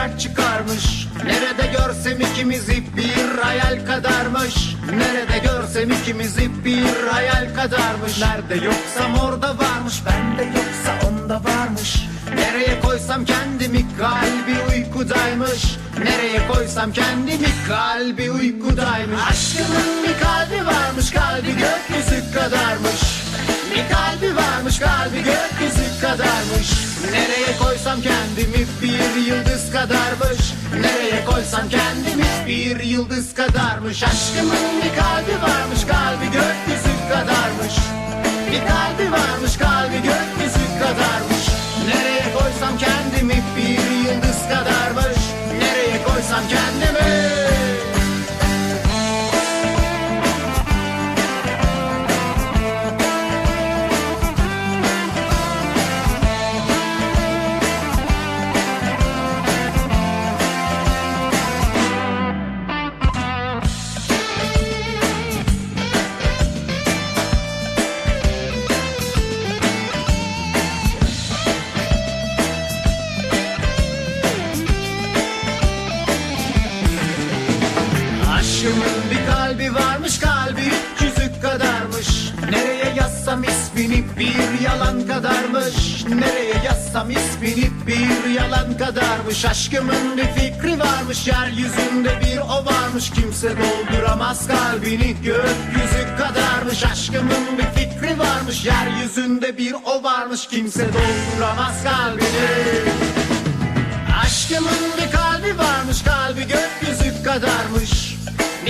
girer çıkarmış. Nerede görsem ikimiz ip bir hayal kadarmış. Nerede görsem ikimiz ip bir hayal kadarmış. Nerede yoksam orada varmış bende yoksa onda varmış. Nereye koysam kendimi kalbi uykudaymış. Nereye koysam kendimi kalbi uykudaymış. Aşkımın bir kalbi varmış kalbi gökyüzü kadarmış. Bir kalbi varmış kalbi gökyüzü kadarmış. Nereye koysam kendimi Koysam kendimi bir yıldız kadarmış. Aşkımın bir kalbi varmış kalbi gökyüzü kadarmış. Bir kalbi varmış kalbi gökyüzü kadarmış. Nereye koysam kendimi bir yıldız kadarmış. Nereye koysam kendimi Aşkımın bir kalbi varmış kalbi üç yüzük kadarmış. Nereye yazsam ismini bir yalan kadarmış. Nereye yazsam ismini bir yalan kadarmış. Aşkımın bir fikri varmış yeryüzünde bir o varmış. Kimse dolduramaz kalbini gökyüzü kadarmış. Aşkımın bir fikri varmış yeryüzünde bir o varmış. Kimse dolduramaz kalbini. Aşkımın bir kalbi varmış kalbi gökyüzü kadarmış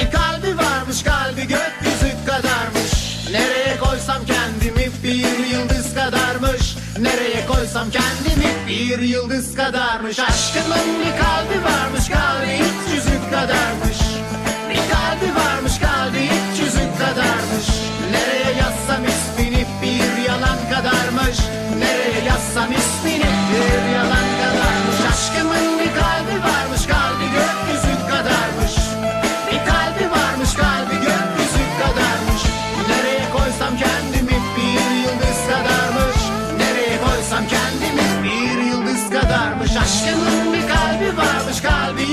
Bir kalbi varmış kalbi gökyüzü kadarmış. Nereye koysam kendimi bir yıldız kadarmış. Nereye koysam kendimi bir yıldız kadarmış. Aşkımın bir kalbi varmış kalbi hiç yüzük kadarmış. Bir kalbi varmış kendimi bir kalbi varmış kalbi